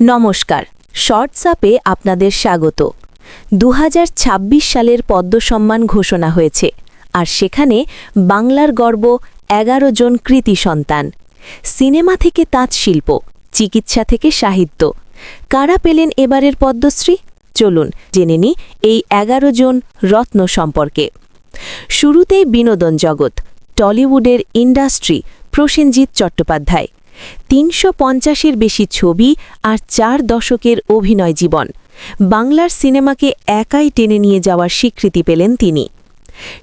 নমস্কার। শর্টসাপে আপনাদের স্বাগত। দু হাজার ছাব্বিশ সালের পদ্ম সম্মান ঘোষণা হয়েছে, আর সেখানে বাংলার গর্ব এগারো জন কৃতি সন্তান। সিনেমা থেকে তাঁত শিল্প, চিকিৎসা থেকে সাহিত্য। কারা পেলেন এবারের পদ্মশ্রী? চলুন জেনে নি এই এগারো জন রত্ন সম্পর্কে। শুরুতেই বিনোদন জগৎ, টলিউডের ইন্ডাস্ট্রি প্রসেনজিৎ চট্টোপাধ্যায়। তিনশো পঞ্চাশের বেশি ছবি আর চার দশকের অভিনয় জীবন। বাংলার সিনেমাকে একাই টেনে নিয়ে যাওয়ার স্বীকৃতি পেলেন তিনি।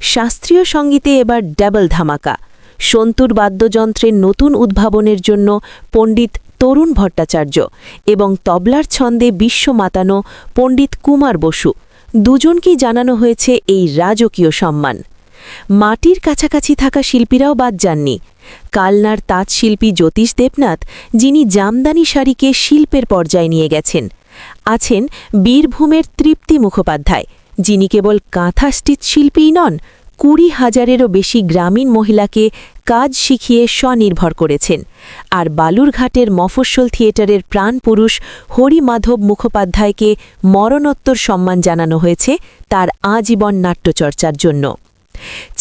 শাস্ত্রীয় সঙ্গীতে এবার ডাবল ধামাকা। সন্তুর বাদ্যযন্ত্রের নতুন উদ্ভাবনের জন্য পণ্ডিত তরুণ ভট্টাচার্য এবং তবলার ছন্দে বিশ্ব মাতানো পণ্ডিত কুমার বসু। দুজনকেই জানানো হয়েছে এই রাজকীয় সম্মান। মাটির কাছাকাছি থাকা শিল্পীরাও বাদ যাননি। কালনার তাঁতশিল্পী জ্যোতিষ দেবনাথ, যিনি জামদানি শাড়িকে শিল্পের পর্যায়ে নিয়ে গেছেন, আছেন বীরভূমের তৃপ্তি মুখোপাধ্যায়, যিনি কেবল কাঁথা স্টিচ শিল্পীই নন, কুড়ি হাজারেরও বেশি গ্রামীণ মহিলাকে কাজ শিখিয়ে স্বনির্ভর করেছেন। আর বালুরঘাটের মফস্বল থিয়েটারের প্রাণপুরুষ হরিমাধব মুখোপাধ্যায়কে মরণোত্তর সম্মান জানানো হয়েছে তার আজীবন নাট্যচর্চার জন্য।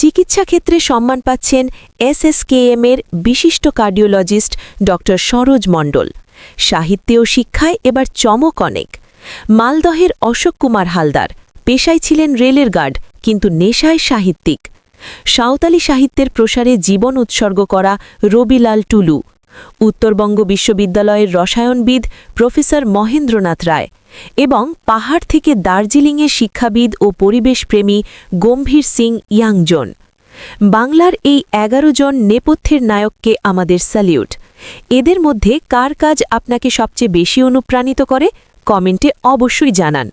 চিকিৎসা ক্ষেত্রে সম্মান পাচ্ছেন এসএসকেএম এর বিশিষ্ট কার্ডিওলজিস্ট ডক্টর সরোজ মণ্ডল। সাহিত্যে ও শিক্ষায় এবার চমক অনেক। মালদহের অশোক কুমার হালদার, পেশায় ছিলেন রেলের গার্ড, কিন্তু নেশায় সাহিত্যিক। সাঁওতালি সাহিত্যের প্রসারে জীবন উৎসর্গ করা রবিলাল টুলু উত্তরবঙ্গ বিশ্ববিদ্যালয়ের রসায়নবিদ প্রফেসর মহেন্দ্রনাথ রায় এবং পাহাড় থেকে দার্জিলিংয়ের শিক্ষাবিদ ও পরিবেশপ্রেমী গম্ভীর সিং ইয়াংজন। বাংলার এই এগারো জন নেপথ্যের নায়ককে আমাদের স্যালিউট। এদের মধ্যে কার কাজ আপনাকে সবচেয়ে বেশি অনুপ্রাণিত করে? কমেন্টে অবশ্যই জানান।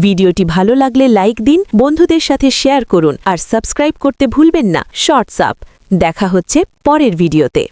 ভিডিওটি ভালো লাগলে লাইক দিন, বন্ধুদের সাথে শেয়ার করুন আর সাবস্ক্রাইব করতে ভুলবেন না। শর্টস আপ। দেখা হচ্ছে পরের ভিডিওতে।